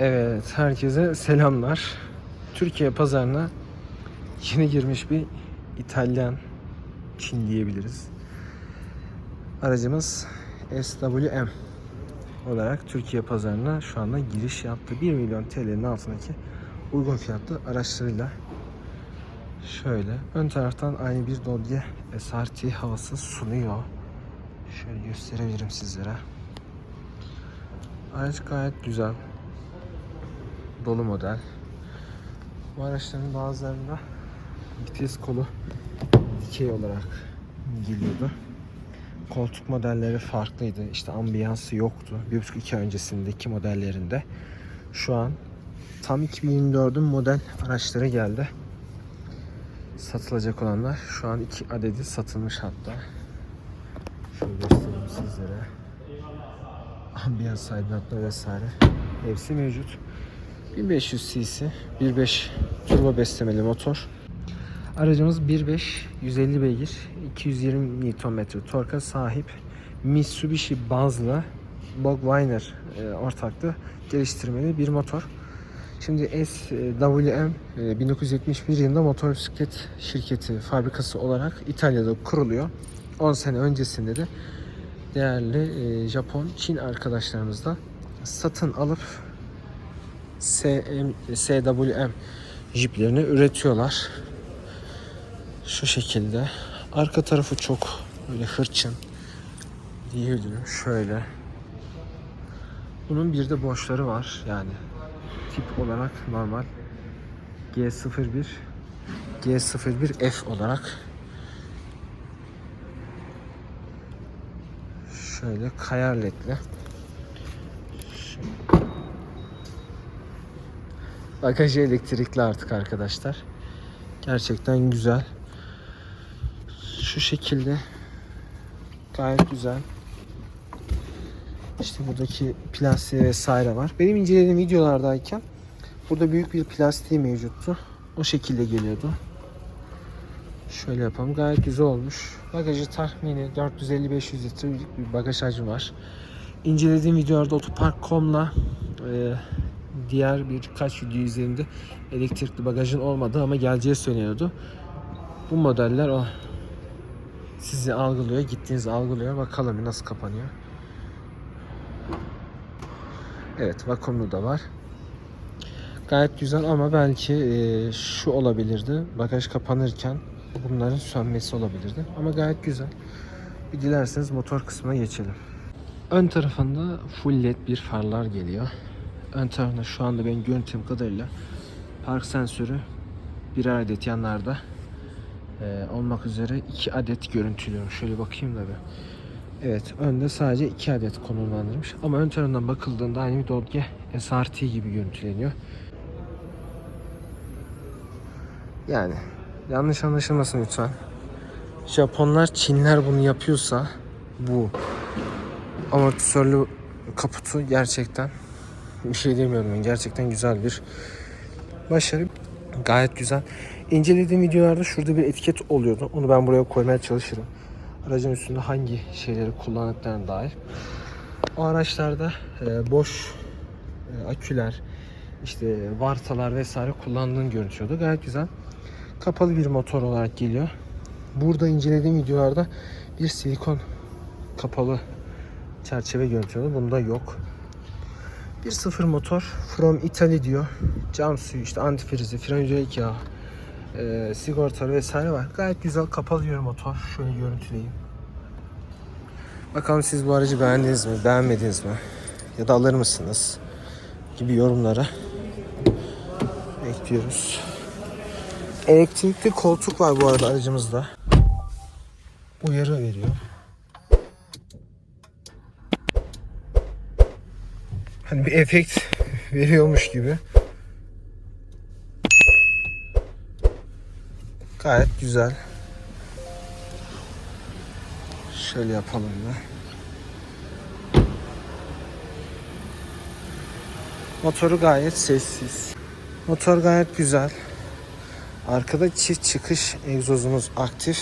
Evet, herkese selamlar. Türkiye pazarına yeni girmiş bir İtalyan Çin diyebiliriz. Aracımız SWM olarak Türkiye pazarına şu anda giriş yaptı. 1 milyon TL'nin altındaki uygun fiyatlı araçlarıyla şöyle ön taraftan aynı bir Dodge SRT havası sunuyor. Şöyle gösterebilirim sizlere. Araç gayet güzel. Dolu model. Bu araçların bazılarında vites kolu dikey olarak geliyordu. Koltuk modelleri farklıydı. İşte ambiyansı yoktu. Bir buçuk iki ay öncesindeki modellerinde. Şu an tam 2024'ün model araçları geldi. Satılacak olanlar. Şu an iki adedi satılmış hatta. Şöyle göstereyim sizlere. Ambiyans aydınlatma vesaire. Hepsi mevcut. 1500 cc 1.5 turbo beslemeli motor. Aracımız 1.5 150 beygir 220 Nm torka sahip Mitsubishi bazlı Bogwiner e, ortaklı geliştirmeli bir motor. Şimdi SWM e, 1971 yılında motor bisiklet şirketi fabrikası olarak İtalya'da kuruluyor. 10 sene öncesinde de değerli e, Japon, Çin arkadaşlarımızla satın alıp SM, SWM jiplerini üretiyorlar. Şu şekilde. Arka tarafı çok böyle hırçın diyebilirim. Şöyle. Bunun bir de boşları var yani. Tip olarak normal. G01 G01F olarak şöyle kayar ledli. Bagajı elektrikli artık arkadaşlar. Gerçekten güzel. Şu şekilde gayet güzel. İşte buradaki plastiği vesaire var. Benim incelediğim videolardayken burada büyük bir plastiği mevcuttu. O şekilde geliyordu. Şöyle yapalım. Gayet güzel olmuş. Bagajı tahmini 450-500 litrelik bir bagaj hacmi var. İncelediğim videolarda otopark.com'la e, diğer birkaç video izlerinde elektrikli bagajın olmadığı ama geleceği söyleniyordu. Bu modeller o sizi algılıyor, gittiğiniz algılıyor. Bakalım nasıl kapanıyor. Evet, vakumlu da var. Gayet güzel ama belki e, şu olabilirdi. Bagaj kapanırken bunların sönmesi olabilirdi. Ama gayet güzel. Bir dilerseniz motor kısmına geçelim. Ön tarafında full led bir farlar geliyor. Ön tarafında şu anda ben görüntüm kadarıyla park sensörü birer adet yanlarda e, olmak üzere iki adet görüntülüyorum. Şöyle bakayım da bir. Evet önde sadece iki adet konumlandırmış. Ama ön tarafından bakıldığında aynı bir Dodge SRT gibi görüntüleniyor. Yani yanlış anlaşılmasın lütfen. Japonlar, Çinler bunu yapıyorsa bu amortisörlü kaputu gerçekten bir şey demiyorum ben. Gerçekten güzel bir başarı. Gayet güzel. İncelediğim videolarda şurada bir etiket oluyordu. Onu ben buraya koymaya çalışırım. Aracın üstünde hangi şeyleri kullandıklarına dair. O araçlarda e, boş e, aküler, işte vartalar vesaire kullandığını görünüyordu. Gayet güzel. Kapalı bir motor olarak geliyor. Burada incelediğim videolarda bir silikon kapalı çerçeve görüntülüyordu. Bunda yok. 1.0 motor from Italy diyor. Cam suyu işte antifrizi, fren hidrolik yağı, e, sigortalı vesaire var. Gayet güzel kapalı bir motor. Şöyle görüntüleyeyim. Bakalım siz bu aracı beğendiniz mi, beğenmediniz mi? Ya da alır mısınız? Gibi yorumlara bekliyoruz. Elektrikli koltuk var bu arada aracımızda. Uyarı veriyor. Hani bir efekt veriyormuş gibi. Gayet güzel. Şöyle yapalım da. Motoru gayet sessiz. Motor gayet güzel. Arkada çift çıkış egzozumuz aktif.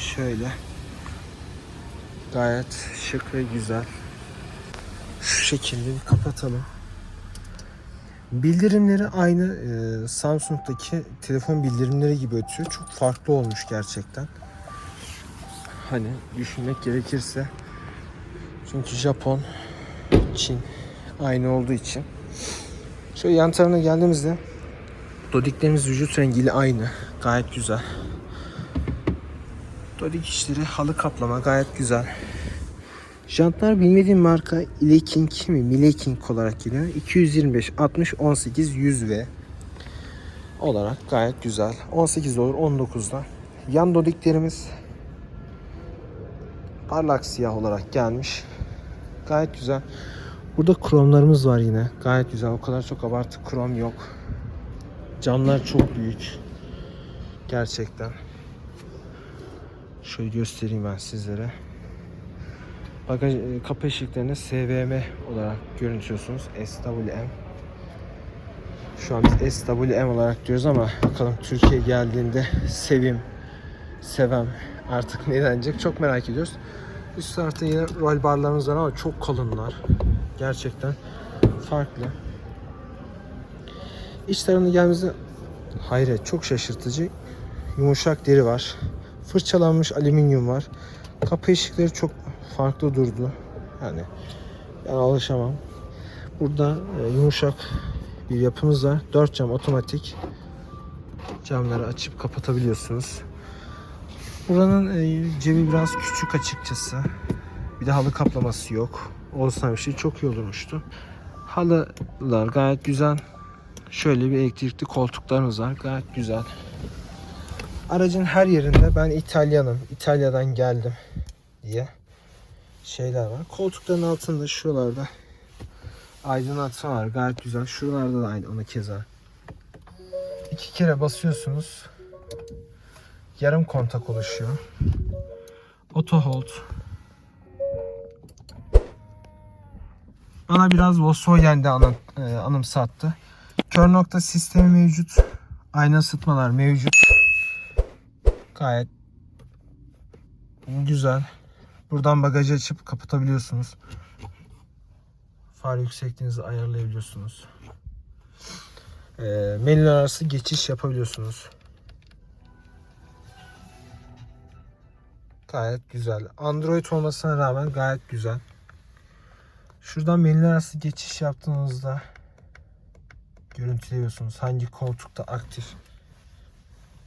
Şöyle. Gayet şık ve güzel. Şu şekilde bir kapatalım. Bildirimleri aynı e, Samsung'daki telefon bildirimleri gibi ötüyor. Çok farklı olmuş gerçekten. Hani düşünmek gerekirse. Çünkü Japon, Çin aynı olduğu için. Şöyle yan tarafına geldiğimizde Dodiklerimiz vücut rengiyle aynı. Gayet güzel. Dodik işleri halı kaplama gayet güzel. Jantlar bilmediğim marka Ileking mi? Mileking olarak geliyor. 225, 60, 18, 100 v olarak gayet güzel. 18 olur 19'da. Yan dodiklerimiz parlak siyah olarak gelmiş. Gayet güzel. Burada kromlarımız var yine. Gayet güzel. O kadar çok abartı krom yok. Camlar çok büyük. Gerçekten. Şöyle göstereyim ben sizlere. Bagaj e, kapı eşiklerini SVM olarak görüntüyorsunuz. SWM. Şu an biz SWM olarak diyoruz ama bakalım Türkiye geldiğinde Sevim, Sevem artık ne denecek çok merak ediyoruz. Üst tarafta yine rol barlarımız var ama çok kalınlar. Gerçekten farklı. İç tarafına geldiğimizde hayret çok şaşırtıcı yumuşak deri var. Fırçalanmış alüminyum var. Kapı ışıkları çok farklı durdu. Yani ben alışamam. Burada e, yumuşak bir yapımız var. 4 cam otomatik. Camları açıp kapatabiliyorsunuz. Buranın e, cebi biraz küçük açıkçası. Bir de halı kaplaması yok. Olsa bir şey çok iyi olurmuştu. Halılar gayet güzel. Şöyle bir elektrikli koltuklarımız var. Gayet güzel. Aracın her yerinde ben İtalyanım, İtalya'dan geldim diye şeyler var. Koltukların altında şuralarda aydınlatma var. Gayet güzel. Şuralarda da aynı ona keza. İki kere basıyorsunuz. Yarım kontak oluşuyor. Auto hold. Bana biraz Volkswagen'de anım, e, anımsattı. Kör nokta sistemi mevcut. Ayna ısıtmalar mevcut. Gayet güzel. Buradan bagajı açıp kapatabiliyorsunuz. Far yüksekliğinizi ayarlayabiliyorsunuz. Ee, menüler arası geçiş yapabiliyorsunuz. Gayet güzel. Android olmasına rağmen gayet güzel. Şuradan menüler arası geçiş yaptığınızda görüntüleyebiliyorsunuz. Hangi koltukta aktif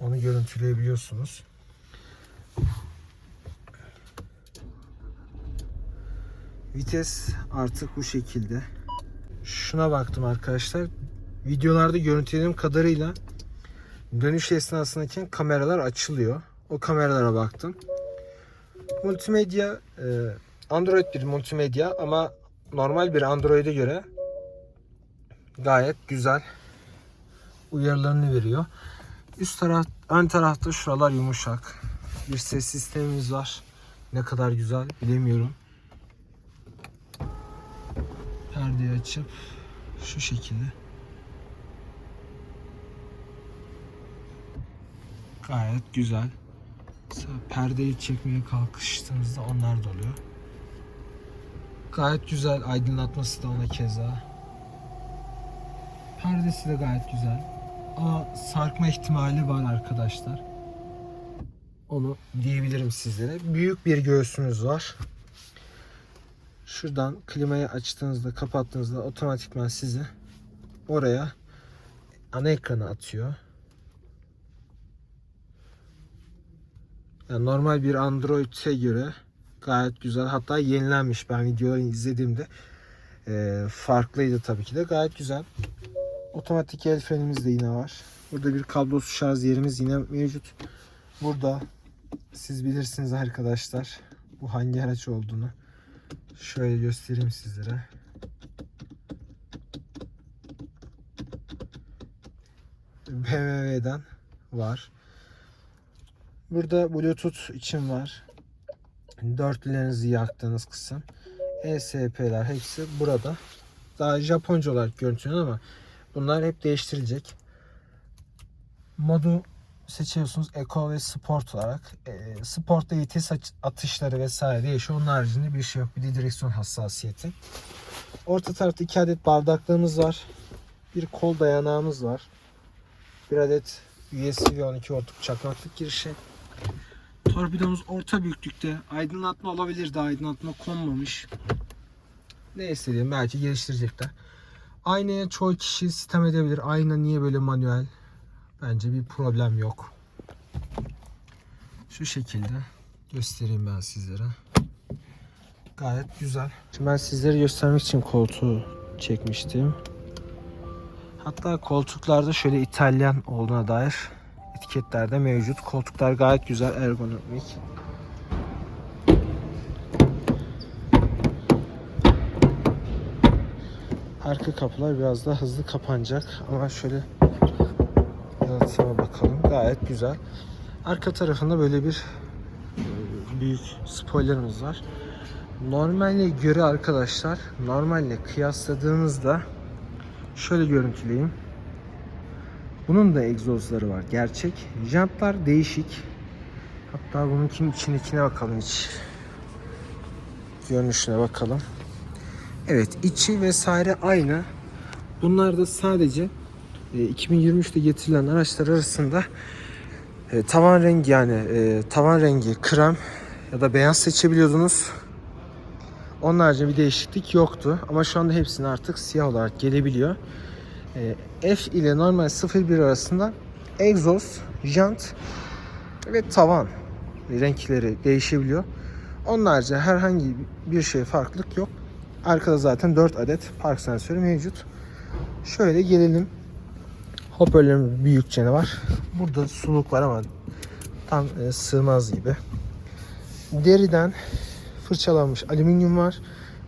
onu görüntüleyebiliyorsunuz. Vites artık bu şekilde. Şuna baktım arkadaşlar. Videolarda görüntülediğim kadarıyla dönüş esnasındaki kameralar açılıyor. O kameralara baktım. Multimedya e, Android bir multimedya ama normal bir Android'e göre gayet güzel uyarılarını veriyor. Üst taraf, ön tarafta şuralar yumuşak. Bir ses sistemimiz var. Ne kadar güzel bilemiyorum. Perdeyi açıp şu şekilde. Gayet güzel. Mesela perdeyi çekmeye kalkıştığınızda onlar da oluyor. Gayet güzel aydınlatması da ona keza. Perdesi de gayet güzel. Ama sarkma ihtimali var arkadaşlar. Onu diyebilirim sizlere. Büyük bir göğsünüz var. Şuradan klimayı açtığınızda, kapattığınızda otomatikman sizi oraya ana ekrana atıyor. Yani normal bir Android'e göre gayet güzel. Hatta yenilenmiş. Ben videoları izlediğimde e, farklıydı tabii ki de. Gayet güzel. Otomatik el frenimiz de yine var. Burada bir kablosuz şarj yerimiz yine mevcut. Burada siz bilirsiniz arkadaşlar bu hangi araç olduğunu. Şöyle göstereyim sizlere. BMW'den var. Burada Bluetooth için var. Dörtlülerinizi yaktığınız kısım. ESP'ler hepsi burada. Daha Japonca olarak görüntülüyor ama bunlar hep değiştirilecek. Modu seçiyorsunuz Eco ve Sport olarak. E, Sport'ta vites atışları vesaire değişiyor. Onun haricinde bir şey yok. Bir de direksiyon hassasiyeti. Orta tarafta iki adet bardaklığımız var. Bir kol dayanağımız var. Bir adet USB ve 12 voltluk çakmaklık girişi. Torpidomuz orta büyüklükte. Aydınlatma olabilirdi. Aydınlatma konmamış. Ne istediğim belki geliştirecekler. Aynaya çoğu kişi sistem edebilir. Ayna niye böyle manuel? Bence bir problem yok. Şu şekilde göstereyim ben sizlere. Gayet güzel. Şimdi ben sizlere göstermek için koltuğu çekmiştim. Hatta koltuklarda şöyle İtalyan olduğuna dair etiketler de mevcut. Koltuklar gayet güzel, ergonomik. Arka kapılar biraz daha hızlı kapanacak ama şöyle yansıma bakalım. Gayet güzel. Arka tarafında böyle bir e, büyük spoilerımız var. Normalle göre arkadaşlar, normalle kıyasladığımızda şöyle görüntüleyeyim. Bunun da egzozları var. Gerçek. Jantlar değişik. Hatta bunun kim içindekine bakalım iç. Görünüşüne bakalım. Evet içi vesaire aynı. Bunlar da sadece e, 2023'te getirilen araçlar arasında e, tavan rengi yani e, tavan rengi krem ya da beyaz seçebiliyordunuz. Onun haricinde bir değişiklik yoktu. Ama şu anda hepsini artık siyah olarak gelebiliyor. E, F ile normal 01 arasında egzoz, jant ve tavan renkleri değişebiliyor. Onun haricinde herhangi bir şey farklılık yok. Arkada zaten 4 adet park sensörü mevcut. Şöyle gelelim. Hoparlörümüz büyükçe var. Burada suluk var ama tam e, sığmaz gibi. Deriden fırçalanmış alüminyum var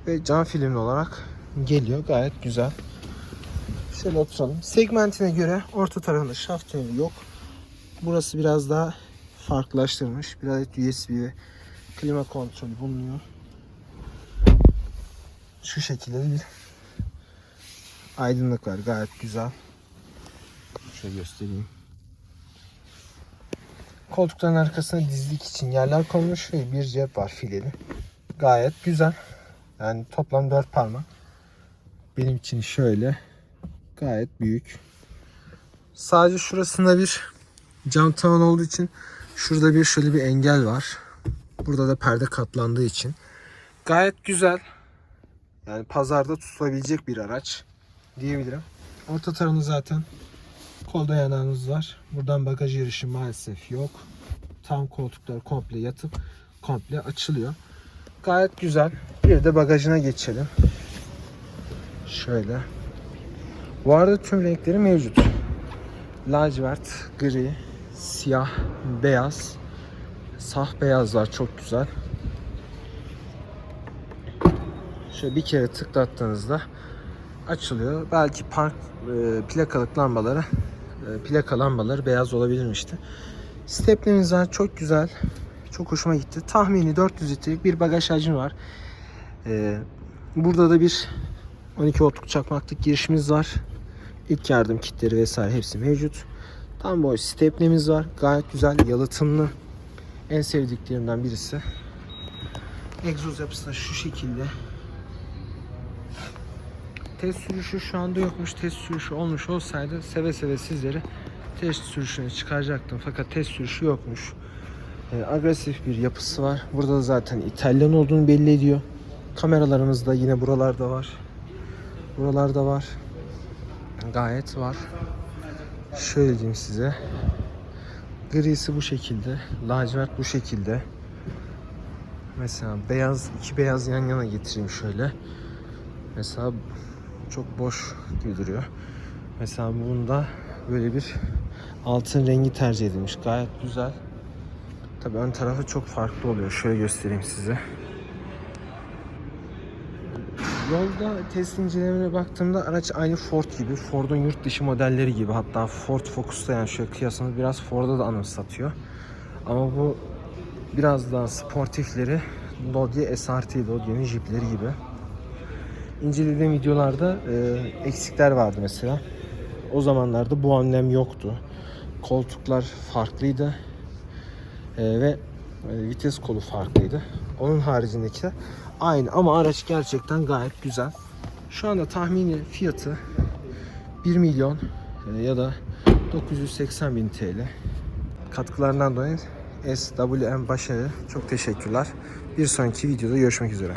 ve cam filmli olarak geliyor. Gayet güzel. Şöyle oturalım. Segmentine göre orta tarafında şaft tüneli yok. Burası biraz daha farklılaştırılmış. Bir adet USB ve klima kontrolü bulunuyor. Şu şekilde bir aydınlık var. Gayet güzel. Şöyle göstereyim. Koltukların arkasına dizlik için yerler konmuş ve bir cep var fileli. Gayet güzel. Yani toplam 4 parmak. Benim için şöyle gayet büyük. Sadece şurasında bir cam tavan olduğu için şurada bir şöyle bir engel var. Burada da perde katlandığı için. Gayet güzel. Yani pazarda tutulabilecek bir araç diyebilirim. Orta tarafında zaten kol dayanağımız var. Buradan bagaj erişim maalesef yok. Tam koltuklar komple yatıp komple açılıyor. Gayet güzel. Bir de bagajına geçelim. Şöyle. Bu arada tüm renkleri mevcut. Lacivert, gri, siyah, beyaz. Sah beyazlar çok güzel. Şöyle bir kere tıklattığınızda açılıyor. Belki park e, plakalık lambaları e, plaka lambaları beyaz olabilirmişti. Stepnemiz var. Çok güzel. Çok hoşuma gitti. Tahmini 400 litrelik bir bagaj hacmi var. E, burada da bir 12 voltluk çakmaklık girişimiz var. İlk yardım kitleri vesaire hepsi mevcut. Tam boy stepnemiz var. Gayet güzel, yalıtımlı. En sevdiklerimden birisi. Egzoz yapısı da şu şekilde. Test sürüşü şu anda yokmuş. Test sürüşü olmuş olsaydı seve seve sizleri test sürüşüne çıkaracaktım. Fakat test sürüşü yokmuş. Ee, agresif bir yapısı var. Burada da zaten İtalyan olduğunu belli ediyor. Kameralarımız da yine buralarda var. Buralarda var. Gayet var. Şöyle diyeyim size. Grisi bu şekilde. Lacivert bu şekilde. Mesela beyaz, iki beyaz yan yana getireyim şöyle. Mesela çok boş gibi duruyor. Mesela bunda böyle bir altın rengi tercih edilmiş. Gayet güzel. Tabii ön tarafı çok farklı oluyor. Şöyle göstereyim size. Yolda test incelemene baktığımda araç aynı Ford gibi. Ford'un yurt dışı modelleri gibi. Hatta Ford Focus'ta yani şöyle kıyasını biraz Ford'a da anımsatıyor. Ama bu biraz daha sportifleri Dodge SRT, Dodge'nin Jeep'leri gibi. İncelediğim videolarda e, eksikler vardı mesela. O zamanlarda bu önlem yoktu. Koltuklar farklıydı. E, ve e, vites kolu farklıydı. Onun haricindekiler aynı ama araç gerçekten gayet güzel. Şu anda tahmini fiyatı 1 milyon e, ya da 980 bin TL. Katkılarından dolayı SWM Başarı çok teşekkürler. Bir sonraki videoda görüşmek üzere.